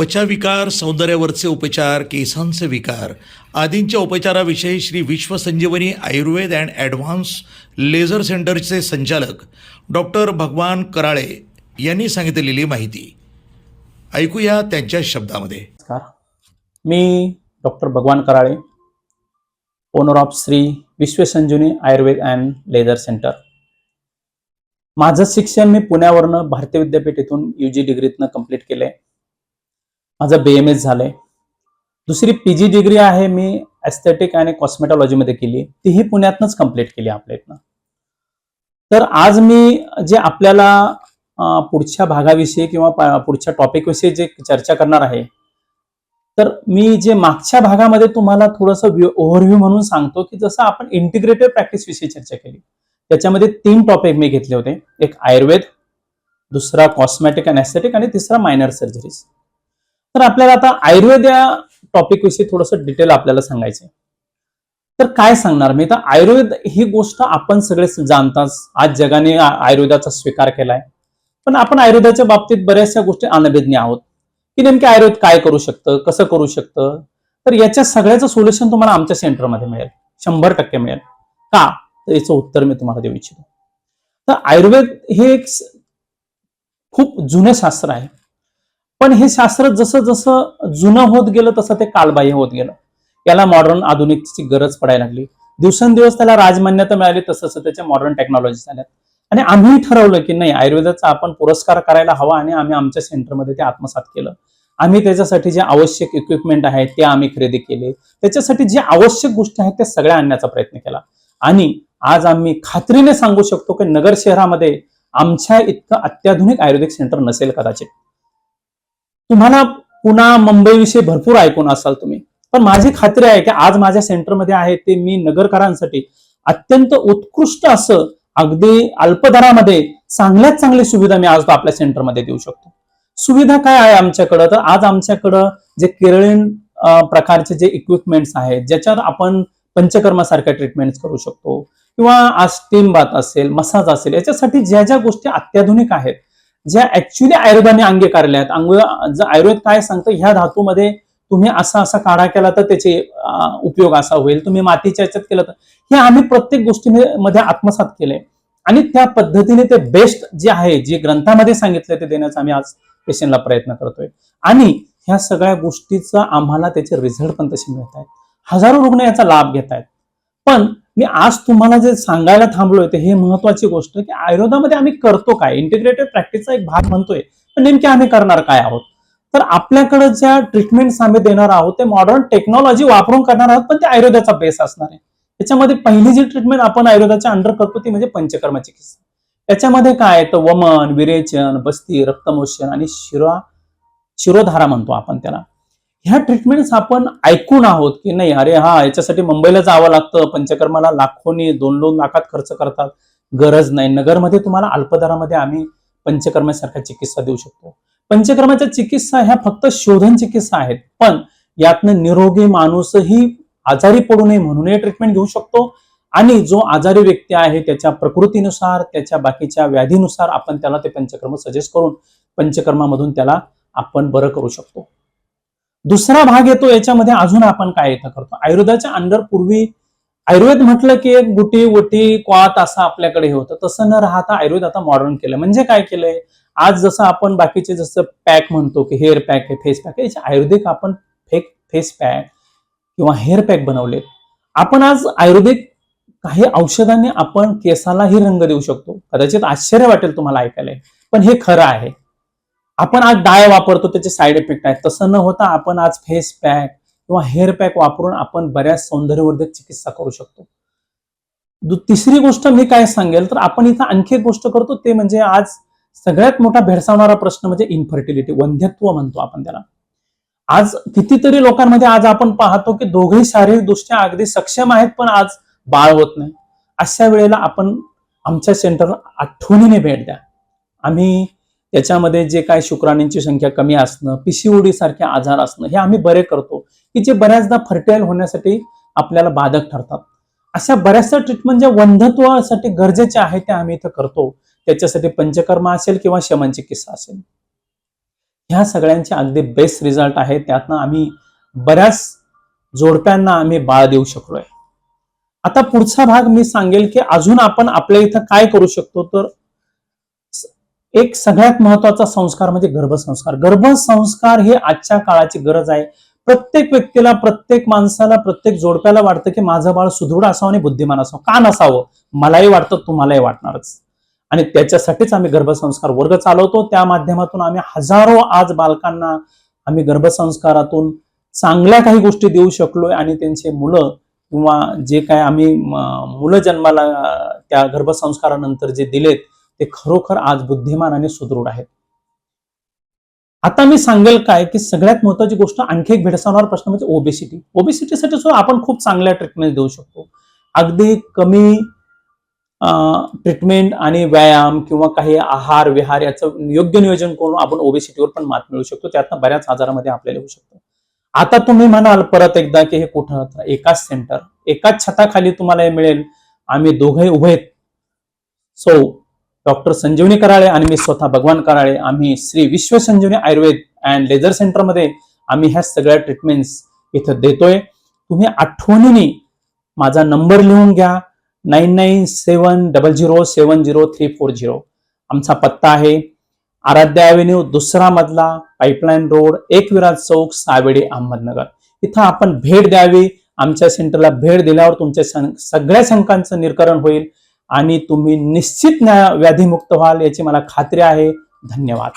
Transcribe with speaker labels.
Speaker 1: त्वचाविकार सौंदर्यावरचे उपचार केसांचे विकार आदींच्या उपचाराविषयी Shri Vishwasanjeevani Ayurved and advance laser सेंटरचे संचालक डॉक्टर भगवान कराळे यांनी सांगितलेली माहिती. ऐकूया त्यांच्या शब्दामध्ये.
Speaker 2: नमस्कार. मी doctor Bhagwan Karale owner of Shri Vishwasanjeevani Ayurved and laser centre. माझं शिक्षण मी पुण्यावरनं भारतीय विद्यापीठ इथून यू जी डिग्रीतनं कंप्लीट केलंय. माझं बी एम एस झालंय. दुसरी पी जी डिग्री आहे मी एस्थेटिक आणि कॉस्मेटॉलॉजीमध्ये केली तीही पुण्यातनंच कंप्लीट केली आपल्या इथनं. तर आज मी जे आपल्याला पुढच्या भागाविषयी किंवा पुढच्या टॉपिकविषयी जे चर्चा करणार आहे तर मी जे मागच्या भागामध्ये तुम्हाला थोडंसं ओव्हरव्ह्यू म्हणून सांगतो की जसं आपण इंटिग्रेटेड प्रॅक्टिस विषयी चर्चा केली. त्याच्यामध्ये तीन टॉपिक मी घेतले होते. एक आयुर्वेद दुसरा कॉस्मेटिक अँड एस्थेटिक आणि तिसरा मायनर सर्जरीज तर आपल्याला आता आयुर्वेद या टॉपिक विषयी थोडस डिटेल आपल्याला सांगायचंय. तर काय सांगणार? मी तर आयुर्वेद ही गोष्ट आपण सगळे जाणताच आज जगाने आयुर्वेदाचा स्वीकार केलाय. पण आपण आयुर्वेदाच्या बाबतीत बऱ्याचशा गोष्टी अनभिज्ञ आहोत. की नेमके आयुर्वेद काय करू शकतं कसं करू शकतं? तर याच्या सगळ्याचं सोल्युशन तुम्हाला आमच्या सेंटरमध्ये मिळेल. शंभर टक्के मिळेल. का? तर याचं उत्तर मी तुम्हाला देऊ इच्छितो. तर आयुर्वेद हे एक खूप जुनं शास्त्र आहे. पण हे शास्त्र जसं जसं जुनं होत गेलं तसं ते कालबाह्य होत गेलं. याला मॉडर्न आधुनिकची गरज पडायला लागली. दिवसेंदिवस त्याला राजमान्यता मिळाली तसं त्याच्या मॉडर्न टेक्नॉलॉजी झाल्यात आणि आम्ही ठरवलं की नाही आयुर्वेदाचा आपण पुरस्कार करायला हवा आणि आम्ही आमच्या सेंटरमध्ये ते आत्मसात केलं. आम्ही त्याच्यासाठी जे आवश्यक इक्विपमेंट आहेत ते आम्ही खरेदी केले. त्याच्यासाठी जे आवश्यक गोष्टी आहेत त्या सगळ्या आणण्याचा प्रयत्न केला. आणि आज आम्ही खात्रीने सांगू शकतो की नगर शहरामध्ये आमच्या इतकं अत्याधुनिक आयुर्वेदिक सेंटर नसेल कदाचित. तुम्हाला पुन्हा मुंबई विषयी भरपूर ऐकून असाल तुम्ही. पण माझी खात्री आहे की आज माझ्या सेंटरमध्ये आहे ते मी नगरकरांसाठी अत्यंत उत्कृष्ट असं अगदी अल्पदरामध्ये चांगल्यात चांगली सुविधा मी आज आपल्या सेंटरमध्ये देऊ शकतो. सुविधा काय आहे आमच्याकडं? तर आज आमच्याकडं जे केरळीन प्रकारचे जे इक्विपमेंट्स आहेत ज्याच्यात आपण पंचकर्मासारख्या ट्रीटमेंट करू शकतो. किंवा आज स्टीम बाथ असेल मसाज असेल याच्यासाठी ज्या ज्या गोष्टी अत्याधुनिक आहेत ज्या ऍक्च्युली आयुर्वेदाने अंगीकारल्या आहेत अंग आयुर्वेद काय सांगतं ह्या धातूमध्ये तुम्ही असा असा काढा केला तर त्याचे उपयोग असा होईल. तुम्ही मातीच्या याच्यात केलं तर. हे आम्ही प्रत्येक गोष्टीमध्ये आत्मसात केले आणि त्या पद्धतीने ते बेस्ट जे आहे जे ग्रंथामध्ये सांगितलं ते देण्याचा आम्ही आज पेशंटला प्रयत्न करतोय. आणि ह्या सगळ्या गोष्टीचा आम्हाला त्याचे रिझल्ट पण तसे मिळत आहेत हजारो रुग्ण याचा लाभ घेत आहेत पण मी आज तुम्हाला जे सांगायला थांबलोय ते हे महत्वाची गोष्ट की आयुर्वेदामध्ये आम्ही करतो काय? इंटिग्रेटेड प्रॅक्टिसचा एक भाग म्हणतोय. पण नेमके आम्ही करणार काय आहोत? तर आपल्याकडे ज्या ट्रीटमेंट्स आम्ही देणार आहोत ते मॉडर्न टेक्नॉलॉजी वापरून करणार आहोत पण ते आयुर्वेदाचा बेस असणार आहे. त्याच्यामध्ये पहिली जी ट्रीटमेंट आपण आयुर्वेदाच्या अंडर करतो ती म्हणजे पंचकर्म चिकित्सा. त्याच्यामध्ये काय तर वमन विरेचन बस्ती रक्तमोचन आणि शिरा शिरोधारा म्हणतो आपण त्याला. ह्या ट्रीटमेंट्स आपण ऐकून आहोत की नाही? अरे हा याच्यासाठी मुंबईला जावं लागतं. पंचकर्माला लाखोनी दोन दोन लाखात खर्च करतात. गरज नाही. नगरमध्ये तुम्हाला अल्पदरामध्ये आम्ही पंचकर्मासारख्या चिकित्सा देऊ शकतो. पंचकर्माच्या चिकित्सा ह्या फक्त शोधन चिकित्सा आहेत. पण यातनं निरोगी माणूसही आजारी पडू नये म्हणूनही ट्रीटमेंट घेऊ शकतो. आणि जो आजारी व्यक्ती आहे त्याच्या प्रकृतीनुसार त्याच्या बाकीच्या व्याधीनुसार आपण त्याला ते पंचकर्म सजेस्ट करून पंचकर्मामधून त्याला आपण बरं करू शकतो. दुसरा भाग येतो याच्यामध्ये अजून आपण काय इथं करतो? आयुर्वेदाच्या अंडर पूर्वी आयुर्वेद म्हटलं की एक गुटी वटी क्वात असं आपल्याकडे हे होतं. तसं न राहता आयुर्वेद आता मॉडर्न केलं म्हणजे काय केलंय? आज जसं आपण बाकीचे जसं पॅक म्हणतो की हेअर पॅक आहे फेस पॅक आहे याचे आयुर्वेदिक आपण फेक फेस पॅक किंवा हेअर पॅक बनवले आपण आज आयुर्वेदिक काही औषधांनी आपण केसालाही रंग देऊ शकतो. कदाचित आश्चर्य वाटेल तुम्हाला ऐकायला. पण हे खरं आहे. आपण आज डाय वापरतो त्याचे साईड इफेक्ट आहेत. तसं न होता आपण आज फेस पॅक किंवा हेअर पॅक वापरून आपण बऱ्याच सौंदर्यवर्धक चिकित्सा करू शकतो. दु- तिसरी गोष्ट मी काय सांगेल तर आपण इथं आणखी एक गोष्ट करतो ते म्हणजे आज सगळ्यात मोठा भेडसावणारा प्रश्न म्हणजे इन्फर्टिलिटी वंध्यत्व म्हणतो आपण त्याला. आज कितीतरी लोकांमध्ये आज आपण पाहतो की दोघेही शारीरिक दृष्ट्या अगदी सक्षम आहेत पण आज बाळ होत नाही. अशा वेळेला आपण आमच्या सेंटरला आठवणीने भेट द्या. आम्ही त्याच्यामध्ये जे काय शुक्राणूंची संख्या कमी असणं पिशिओडी सारखे आजार असणं हे आम्ही बरे करतो की जे बऱ्याचदा फर्टाईल होण्यासाठी आपल्याला बाधक ठरतात. अशा बऱ्याचशा ट्रीटमेंट ज्या वंधत्वासाठी गरजेच्या आहेत त्या आम्ही इथं करतो. त्याच्यासाठी पंचकर्म असेल किंवा शमन चिकित्सा असेल. ह्या सगळ्यांचे अगदी बेस्ट रिझल्ट आहे. त्यातनं आम्ही बऱ्याच जोडप्यांना आम्ही बाळ देऊ शकलोय. आता पुढचा भाग मी सांगेल की अजून आपण आपल्या इथं काय करू शकतो तर एक सगळ्यात महत्त्वाचा संस्कार म्हणजे गर्भसंस्कार गर्भसंस्कार हे आजच्या काळाची गरज आहे. प्रत्येक व्यक्तीला प्रत्येक माणसाला प्रत्येक जोडप्याला वाटतं की माझं बाळ सुदृढ असावं आणि बुद्धिमान असावं. का नसावं? मलाही वाटतं तुम्हालाही वाटणारच. आणि त्याच्यासाठीच आम्ही गर्भसंस्कार वर्ग चालवतो. त्या माध्यमातून आम्ही हजारो आज बालकांना आम्ही गर्भसंस्कारातून चांगल्या काही गोष्टी देऊ शकलोय आणि त्यांचे मुलं किंवा जे काय आम्ही मुलं जन्माला त्या गर्भसंस्कारानंतर जे दिलेत ते खरोखर आज बुद्धिमान आणि सुदृढ आहेत. आता मी सांगेल काय की सगळ्यात महत्वाची गोष्ट आणखी एक भेडसावणारा प्रश्न म्हणजे ओबेसिटी ओबेसिटीसाठी सुद्धा आपण खूप चांगल्या ट्रीटमेंट देऊ शकतो. अगदी कमी ट्रीटमेंट आणि व्यायाम किंवा काही आहार विहार याचं योग्य नियोजन करून आपण ओबेसिटीवर पण मात मिळू शकतो. त्यातनं बऱ्याच आजारामध्ये आपल्याला येऊ शकतो. आता तुम्ही म्हणाल परत एकदा की हे कुठं? एकाच सेंटर एकाच छताखाली तुम्हाला हे मिळेल. आम्ही दोघे उभे सो डॉक्टर संजीवनी कराळे आणि मी स्वतः भगवान कराळे. आम्ही श्री विश्व संजीवनी आयुर्वेद अँड लेझर सेंटरमध्ये आम्ही ह्या सगळ्या ट्रीटमेंट्स इथं देतोय. तुम्ही आठवणीने माझा नंबर लिहून घ्या. Nine nine seven double zero seven zero three four zero. आमचा पत्ता आहे आराध्य अव्हेन्यू दुसरा मधला पाईपलाईन रोड एक विराज चौक सावेडी अहमदनगर. इथं आपण भेट द्यावी. आमच्या सेंटरला भेट दिल्यावर तुमच्या सं- सगळ्या शंकांचं निरकरण होईल. आणि तुम्ही निश्चित न्या- व्याधीमुक्त व्हाल याची मला खात्री आहे. धन्यवाद.